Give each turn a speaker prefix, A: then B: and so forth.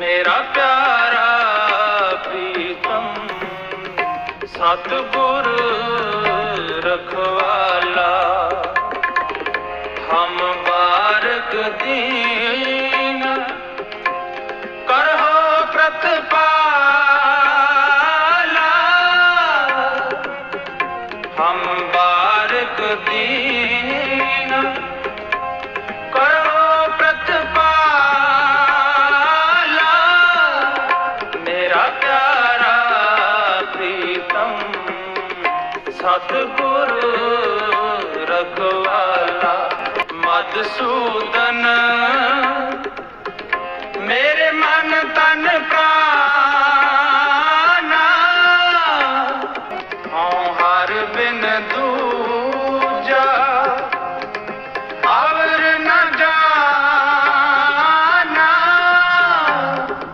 A: ਮੇਰਾ ਪਿਆਰਾ ਪ੍ਰੀਤਮ ਸਤਿਗੁਰ ਰਖਵਾਲਾ। ਹਮ ਬਾਰਕ ਦੀਨ ਕਰਹੁ ਪ੍ਰਤਪਾਲਾ। ਹਮ ਬਾਰਕ ਦੀਨ ਸਤਗੁਰ ਰਖਵਾਲਾ ਮਦਸੂਦਨ ਮੇਰੇ ਮਨ ਤਨ ਪ੍ਰਾਨਾ ਹਉ ਹਰ ਬੇ